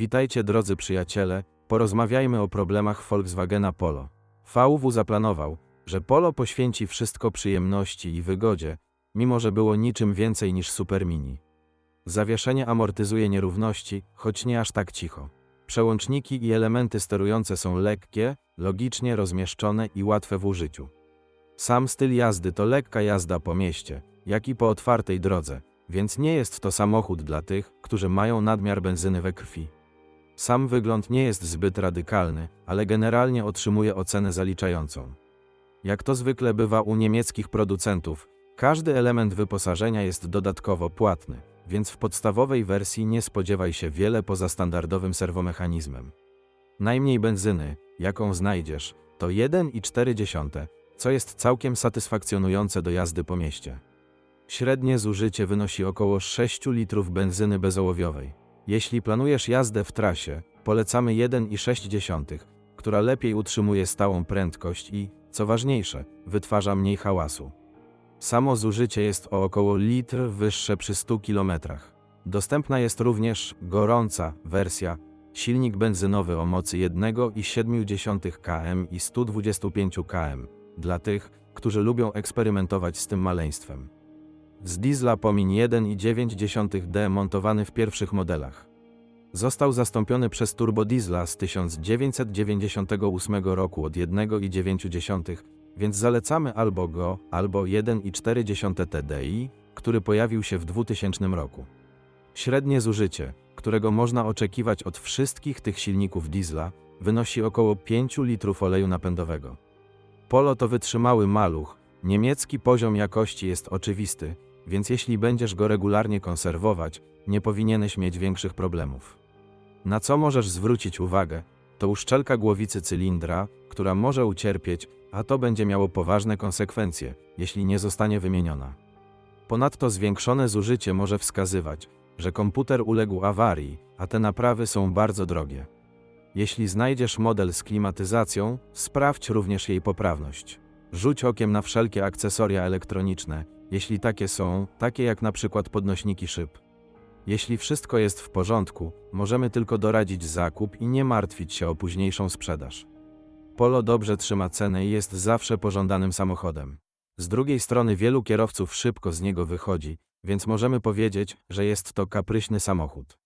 Witajcie drodzy przyjaciele, porozmawiajmy o problemach Volkswagena Polo. VW zaplanował, że Polo poświęci wszystko przyjemności i wygodzie, mimo że było niczym więcej niż Super Mini. Zawieszenie amortyzuje nierówności, choć nie aż tak cicho. Przełączniki i elementy sterujące są lekkie, logicznie rozmieszczone i łatwe w użyciu. Sam styl jazdy to lekka jazda po mieście, jak i po otwartej drodze, więc nie jest to samochód dla tych, którzy mają nadmiar benzyny we krwi. Sam wygląd nie jest zbyt radykalny, ale generalnie otrzymuje ocenę zaliczającą. Jak to zwykle bywa u niemieckich producentów, każdy element wyposażenia jest dodatkowo płatny, więc w podstawowej wersji nie spodziewaj się wiele poza standardowym serwomechanizmem. Najmniej benzyny, jaką znajdziesz, to 1,4, co jest całkiem satysfakcjonujące do jazdy po mieście. Średnie zużycie wynosi około 6 litrów benzyny bezołowiowej. Jeśli planujesz jazdę w trasie, polecamy 1,6, która lepiej utrzymuje stałą prędkość i, co ważniejsze, wytwarza mniej hałasu. Samo zużycie jest o około litr wyższe przy 100 km. Dostępna jest również gorąca wersja, silnik benzynowy o mocy 1,7 km i 125 km, dla tych, którzy lubią eksperymentować z tym maleństwem. Z diesla pomiń 1,9D montowany w pierwszych modelach. Został zastąpiony przez turbodiesla z 1998 roku od 1,9, więc zalecamy albo go, albo 1,4 TDI, który pojawił się w 2000 roku. Średnie zużycie, którego można oczekiwać od wszystkich tych silników diesla, wynosi około 5 litrów oleju napędowego. Polo to wytrzymały maluch, niemiecki poziom jakości jest oczywisty, więc jeśli będziesz go regularnie konserwować, nie powinieneś mieć większych problemów. Na co możesz zwrócić uwagę, to uszczelka głowicy cylindra, która może ucierpieć, a to będzie miało poważne konsekwencje, jeśli nie zostanie wymieniona. Ponadto zwiększone zużycie może wskazywać, że komputer uległ awarii, a te naprawy są bardzo drogie. Jeśli znajdziesz model z klimatyzacją, sprawdź również jej poprawność. Rzuć okiem na wszelkie akcesoria elektroniczne, jeśli takie są, takie jak na przykład podnośniki szyb. Jeśli wszystko jest w porządku, możemy tylko doradzić zakup i nie martwić się o późniejszą sprzedaż. Polo dobrze trzyma cenę i jest zawsze pożądanym samochodem. Z drugiej strony wielu kierowców szybko z niego wychodzi, więc możemy powiedzieć, że jest to kapryśny samochód.